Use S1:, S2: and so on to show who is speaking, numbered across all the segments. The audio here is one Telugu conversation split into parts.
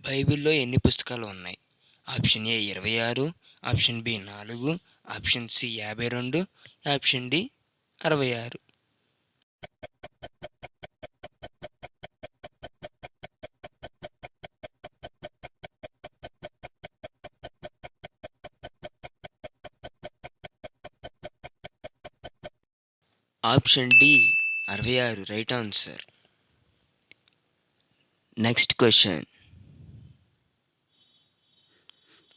S1: బైబిల్లో ఎన్ని పుస్తకాలు ఉన్నాయి? ఆప్షన్ ఏ ఇరవై ఆరు ఆప్షన్ బి నాలుగు ఆప్షన్ సి యాభై రెండు ఆప్షన్ డి అరవై ఆరు. ఆప్షన్ డి అరవై ఆరు. Right answer. Next question.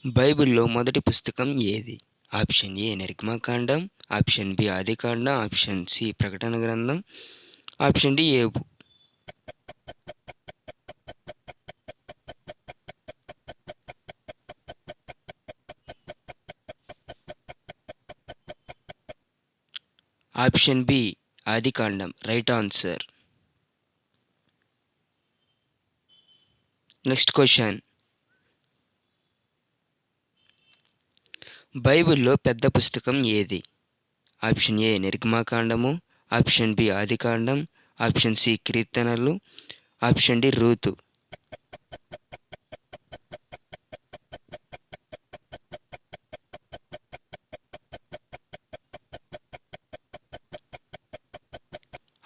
S1: బైబిల్లో మొదటి పుస్తకం ఏది? ఆప్షన్ ఏ నిర్గమకాండం ఆప్షన్ బి ఆదికాండం ఆప్షన్ సి ప్రకటన గ్రంథం ఆప్షన్ డి ఏబు. ఆప్షన్ బి ఆదికాండం రైట్ ఆన్సర్. Next question. బైబిల్లో పెద్ద పుస్తకం ఏది? ఆప్షన్ ఏ నిర్గమాకాండము ఆప్షన్ బి ఆదికాండం ఆప్షన్ సి కీర్తనలు ఆప్షన్ డి రూతు.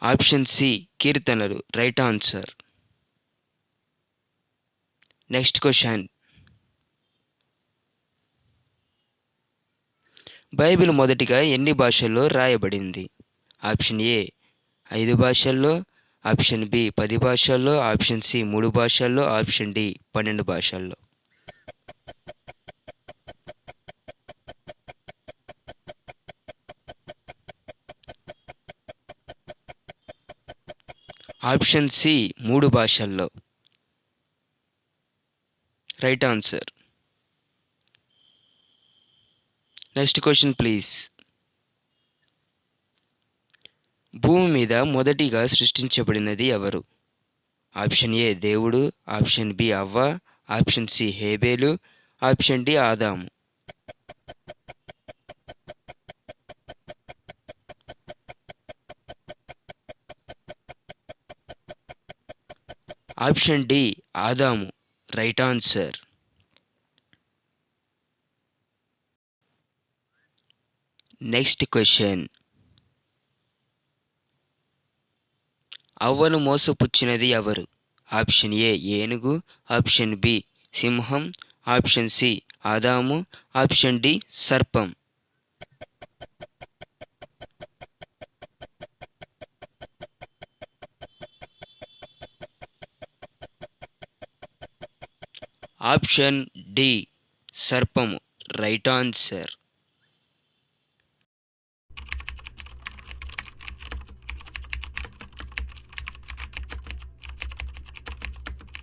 S1: ఆప్షన్ సి కీర్తనలు right answer. Next question. Bible మొదటిగా ఎన్ని భాషల్లో రాయబడింది? ఆప్షన్ ఏ ఐదు భాషల్లో. ఆప్షన్ బి పది భాషల్లో. ఆప్షన్ సి మూడు భాషల్లో. ఆప్షన్ డి పన్నెండు భాషల్లో. ఆప్షన్ సి మూడు భాషల్లో. Right answer. Next question please భూమి మీద మొదటిగా సృష్టించబడినది ఎవరు? ఆప్షన్ ఏ దేవుడు. ఆప్షన్ బి అవ్వ. ఆప్షన్ సి హేబేలు. ఆప్షన్ డి ఆదాము. ఆప్షన్ డి ఆదాము. రైట్ ఆన్సర్ నెక్స్ట్ క్వశ్చన్ అవ్వను మోసపుచ్చినది ఎవరు? ఆప్షన్ ఏ ఏనుగు. ఆప్షన్ బి సింహం. ఆప్షన్ సి ఆదాము. ఆప్షన్ డి సర్పం. ఆప్షన్ డి సర్పము. Right answer.